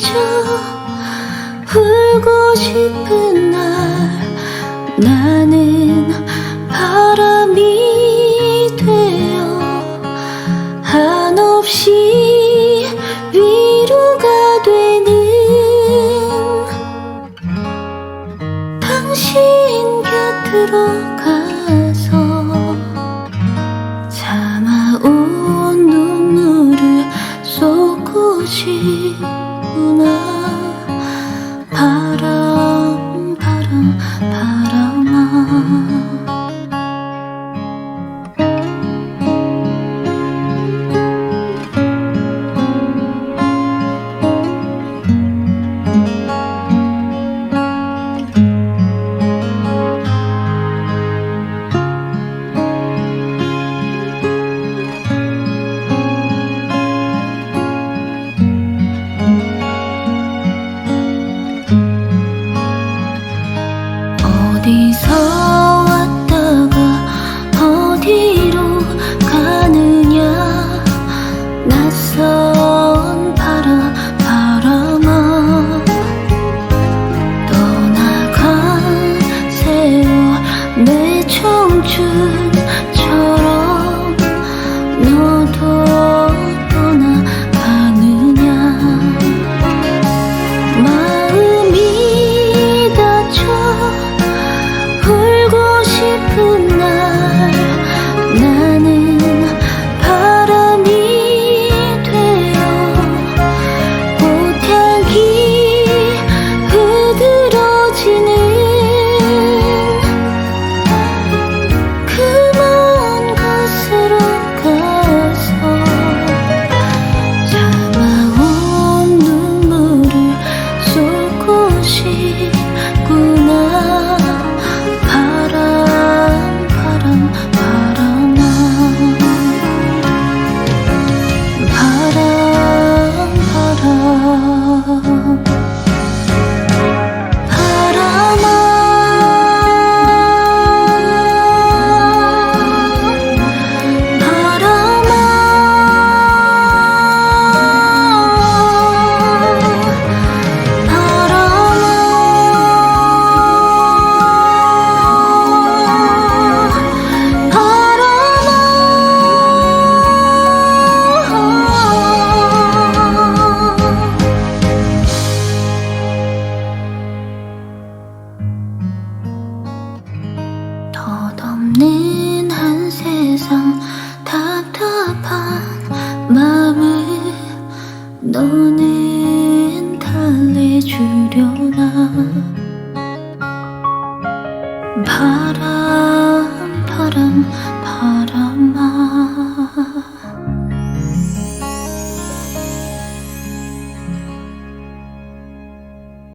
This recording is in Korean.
잊어 울고 싶은 날. 나는 바람이 되어 한없이 위로가 되는 당신 곁으로 가. 低头 No.